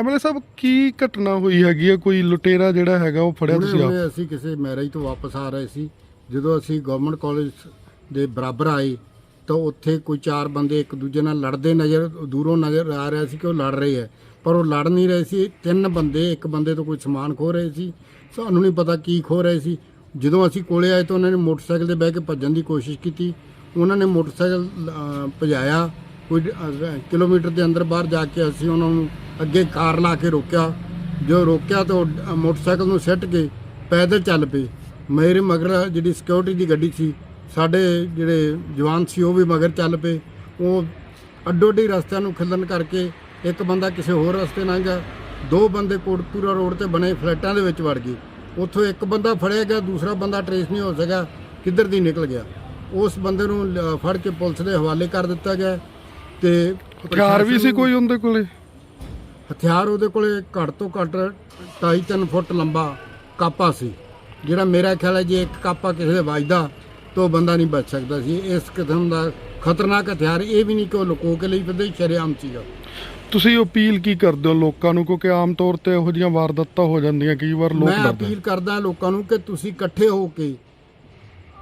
ਅਮਲੇ ਸਾਹਿਬ, ਕੀ ਘਟਨਾ ਹੋਈ ਹੈਗੀ ਹੈ ਕੋਈ ਲੁਟੇਰਾ ਜਿਹੜਾ ਹੈਗਾ, ਉਹ ਫੜਿਆ ਹੁਣੇ ਤੁਸੀਂ ਆਪ? ਅਸੀਂ ਕਿਸੇ ਮੈਰਿਜ ਤੋਂ ਵਾਪਸ ਆ ਰਹੇ ਸੀ। ਜਦੋਂ ਅਸੀਂ ਗਵਰਨਮੈਂਟ ਕਾਲਜ ਦੇ ਬਰਾਬਰ ਆਏ, ਤਾਂ ਉੱਥੇ ਕੋਈ ਚਾਰ ਬੰਦੇ ਇੱਕ ਦੂਜੇ ਨਾਲ ਲੜਦੇ ਨਜ਼ਰ, ਦੂਰੋਂ ਨਜ਼ਰ ਆ ਰਿਹਾ ਸੀ ਕਿ ਉਹ ਲੜ ਰਹੇ ਹੈ ਪਰ ਉਹ ਲੜ ਨਹੀਂ ਰਹੇ ਸੀ। ਤਿੰਨ ਬੰਦੇ, ਇੱਕ ਬੰਦੇ ਤੋਂ ਕੋਈ ਸਮਾਨ ਖੋ ਰਹੇ ਸੀ। ਸਾਨੂੰ ਨਹੀਂ ਪਤਾ ਕੀ ਖੋ ਰਹੇ ਸੀ। ਜਦੋਂ ਅਸੀਂ ਕੋਲੇ ਆਏ ਤਾਂ ਉਹਨਾਂ ਨੇ ਮੋਟਰਸਾਈਕਲ ਤੇ ਬਹਿ ਕੇ ਭੱਜਣ ਦੀ ਕੋਸ਼ਿਸ਼ ਕੀਤੀ। ਉਹਨਾਂ ਨੇ ਮੋਟਰਸਾਈਕਲ ਭਜਾਇਆ। ਕੋਈ ਕਿਲੋਮੀਟਰ ਦੇ ਅੰਦਰ ਬਾਹਰ ਜਾ ਕੇ ਅਸੀਂ ਉਹਨਾਂ ਨੂੰ ਅੱਗੇ ਕਾਰ ਲਾ ਕੇ ਰੋਕਿਆ। ਜੋ ਰੋਕਿਆ ਤਾਂ ਉਹ ਮੋਟਰਸਾਈਕਲ ਨੂੰ ਸਿੱਟ ਕੇ ਪੈਦਲ ਚੱਲ ਪਏ। ਮੇਰੇ ਮਗਰ ਜਿਹੜੀ ਸਿਕਿਉਰਿਟੀ ਦੀ ਗੱਡੀ ਸੀ ਸਾਡੇ ਜਿਹੜੇ ਜਵਾਨ ਸੀ ਉਹ ਵੀ ਮਗਰ ਚੱਲ ਪਏ। ਉਹ ਅੱਡੋ ਅੱਡੀ ਰਸਤਿਆਂ ਨੂੰ ਖਿੱਲਣ ਕਰਕੇ ਇੱਕ ਬੰਦਾ ਕਿਸੇ ਹੋਰ ਰਸਤੇ ਲੰਘ ਗਿਆ। ਦੋ ਬੰਦੇ ਕੋਟਪੂਰਾ ਰੋਡ ਤੇ ਬਣੇ ਫਲੈਟਾਂ ਦੇ ਵਿੱਚ ਵੜ ਗਏ। ਉੱਥੋਂ ਇੱਕ ਬੰਦਾ ਫੜਿਆ ਗਿਆ ਦੂਸਰਾ ਬੰਦਾ ਟਰੇਸ ਨਹੀਂ ਹੋ ਸਕਿਆ ਕਿੱਧਰ ਦੀ ਨਿਕਲ ਗਿਆ। ਉਸ ਬੰਦੇ ਨੂੰ ਫੜ ਕੇ ਪੁਲਿਸ ਦੇ ਹਵਾਲੇ ਕਰ ਦਿੱਤਾ ਗਿਆ ਤੇ ਹਥਿਆਰ ਵੀ ਸੀ ਕੋਈ ਉਹਦੇ ਕੋਲੇ? ਹਥਿਆਰ ਉਹਦੇ ਕੋਲੇ ਘੱਟ ਤੋਂ ਘੱਟ 2.5 ਫੁੱਟ ਲੰਬਾ ਕਾਪਾ ਸੀ। ਜਿਹੜਾ ਮੇਰਾ ਖਿਆਲ ਹੈ ਜੇ ਇੱਕ ਕਾਪਾ ਕਿਸੇ ਦੇ ਵੱਜਦਾ ਤਾਂ ਬੰਦਾ ਨਹੀਂ ਬਚ ਸਕਦਾ ਸੀ। ਇਸ ਕਿਸਮ ਦਾ ਖਤਰਨਾਕ ਹਥਿਆਰ ਇਹ ਵੀ ਨਹੀਂ ਕਿ ਉਹ ਲੁਕੋ ਕੇ ਲਈ ਫਿਰਦੇ ਸ਼ਰੇਆਮ ਸੀਗਾ। ਤੁਸੀਂ ਅਪੀਲ ਕੀ ਕਰਦੇ ਹੋ ਲੋਕਾਂ ਨੂੰ? ਕਿਉਂਕਿ ਆਮ ਤੌਰ ਤੇ ਇਹੋ ਜਿਹੀਆਂ ਵਾਰਦਾਤਾਂ ਹੋ ਜਾਂਦੀਆਂ ਕਈ ਵਾਰ ਲੋਕ ਮੈਂ ਅਪੀਲ ਕਰਦਾ ਲੋਕਾਂ ਨੂੰ ਕਿ ਤੁਸੀਂ ਇਕੱਠੇ ਹੋ ਕੇ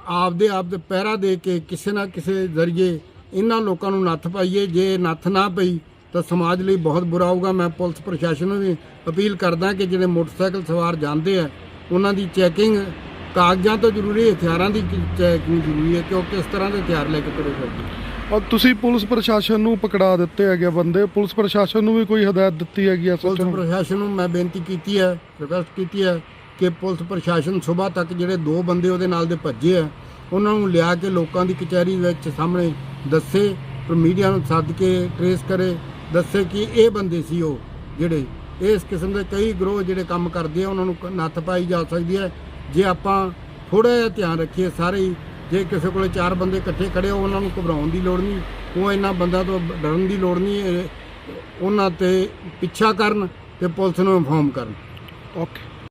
ਆਪਦੇ ਆਪ ਦੇ ਪਹਿਰਾ ਦੇ ਕੇ ਕਿਸੇ ਨਾ ਕਿਸੇ ਜ਼ਰੀਏ ਇਹਨਾਂ ਲੋਕਾਂ ਨੂੰ ਨੱਥ ਪਾਈਏ। ਜੇ ਨੱਥ ਨਾ ਪਈ ਤਾਂ ਸਮਾਜ ਲਈ ਬਹੁਤ ਬੁਰਾ ਹੋਊਗਾ। ਮੈਂ ਪੁਲਿਸ ਪ੍ਰਸ਼ਾਸਨ ਨੂੰ ਵੀ ਅਪੀਲ ਕਰਦਾ ਕਿ ਜਿਹੜੇ ਮੋਟਰਸਾਈਕਲ ਸਵਾਰ ਜਾਂਦੇ ਆ ਉਹਨਾਂ ਦੀ ਚੈਕਿੰਗ ਕਾਗਜ਼ਾਂ ਤੋਂ ਜ਼ਰੂਰੀ ਹਥਿਆਰਾਂ ਦੀ ਚੈਕਿੰਗ ਜ਼ਰੂਰੀ ਹੈ ਕਿ ਉਹ ਕਿਸ ਤਰ੍ਹਾਂ ਦੇ ਹਥਿਆਰ ਲੈ ਕੇ ਤੁਰੇ ਫਿਰਦੇ ਔਰ ਤੁਸੀਂ ਪੁਲਿਸ ਪ੍ਰਸ਼ਾਸਨ ਨੂੰ ਪਕੜਾ ਦਿੱਤੇ ਹੈਗੇ ਬੰਦੇ। ਪੁਲਿਸ ਪ੍ਰਸ਼ਾਸਨ ਨੂੰ ਵੀ ਕੋਈ ਹਦਾਇਤ ਦਿੱਤੀ ਹੈਗੀ ਐ ਪੁਲਿਸ ਪ੍ਰਸ਼ਾਸਨ ਨੂੰ ਮੈਂ ਬੇਨਤੀ ਕੀਤੀ ਹੈ ਰਿਕਵੈਸਟ ਕੀਤੀ ਹੈ ਕਿ ਪੁਲਿਸ ਪ੍ਰਸ਼ਾਸਨ ਸਵੇਰ ਤੱਕ ਜਿਹੜੇ ਦੋ ਬੰਦੇ ਉਹਦੇ ਨਾਲ ਦੇ ਭੱਜੇ ਆ ਉਹਨਾਂ ਨੂੰ ਲਿਆ ਕੇ ਲੋਕਾਂ ਦੀ ਕਚਹਿਰੀ ਵਿੱਚ ਸਾਹਮਣੇ ਦੱਸੇ ਪਰ ਮੀਡੀਆ ਨੂੰ ਸੱਦ ਕੇ ਟਰੇਸ ਕਰੇ ਦੱਸੇ ਕਿ ਇਹ ਬੰਦੇ ਸੀ ਉਹ ਜਿਹੜੇ ਇਸ ਕਿਸਮ ਦੇ ਕਈ ਗਰੋਹ ਜਿਹੜੇ ਕੰਮ ਕਰਦੇ ਆ, ਉਹਨਾਂ ਨੂੰ ਨੱਥ ਪਾਈ ਜਾ ਸਕਦੀ ਹੈ। ਜੇ ਆਪਾਂ ਥੋੜਾ ਜਿਹਾ ਧਿਆਨ ਰੱਖੀਏ ਸਾਰੇ ਹੀ, ਜੇ ਕਿਸੇ ਕੋਲੇ ਚਾਰ ਬੰਦੇ ਇਕੱਠੇ ਖੜੇ ਹੋ ਉਹਨਾਂ ਨੂੰ ਘਬਰਾਉਣ ਦੀ ਲੋੜ ਨਹੀਂ, ਉਹ ਇਹਨਾਂ ਬੰਦਾ ਤੋਂ ਡਰਨ ਦੀ ਲੋੜ ਨਹੀਂ ਉਹਨਾਂ ਤੇ ਪਿੱਛਾ ਕਰਨ ਤੇ ਪੁਲਿਸ ਨੂੰ ਇਨਫੋਰਮ ਕਰਨ। ਓਕੇ।